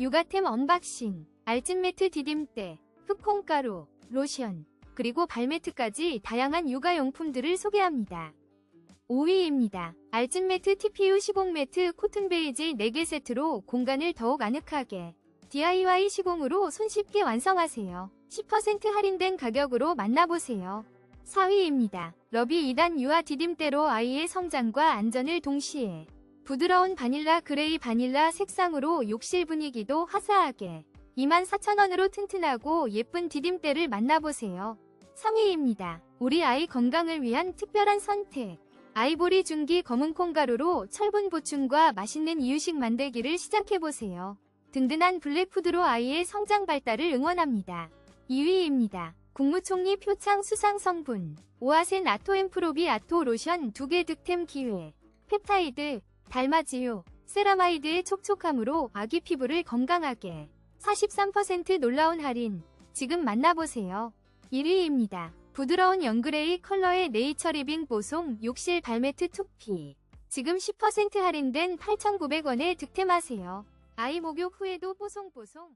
육아템 언박싱, 알찐매트 디딤대, 흑콩가루, 로션, 그리고 발매트까지 다양한 육아용품들을 소개합니다. 5위입니다. 알찐매트 TPU 시공매트 코튼 베이지 4개 세트로 공간을 더욱 아늑하게 DIY 시공으로 손쉽게 완성하세요. 10% 할인된 가격으로 만나보세요. 4위입니다. 러비 2단 유아 디딤대로 아이의 성장과 안전을 동시에 부드러운 바닐라 그레이 바닐라 색상으로 욕실 분위기도 화사하게 24,000원으로 튼튼하고 예쁜 디딤대를 만나보세요. 3위입니다. 우리 아이 건강을 위한 특별한 선택. 아이보리 중기 검은 콩가루로 철분 보충과 맛있는 이유식 만들기를 시작해보세요. 든든한 블랙푸드로 아이의 성장 발달을 응원합니다. 2위입니다. 국무총리 표창 수상 성분 오아센 아토 엠프로비 아토 로션 2개 득템 기회 펩타이드, 달마지오, 세라마이드의 촉촉함으로 아기 피부를 건강하게 43% 놀라운 할인 지금 만나보세요. 1위입니다. 부드러운 연그레이 컬러의 네이처 리빙 보송 욕실 발매트 2피 지금 10% 할인된 8,900원에 득템하세요. 아이 목욕 후에도 뽀송뽀송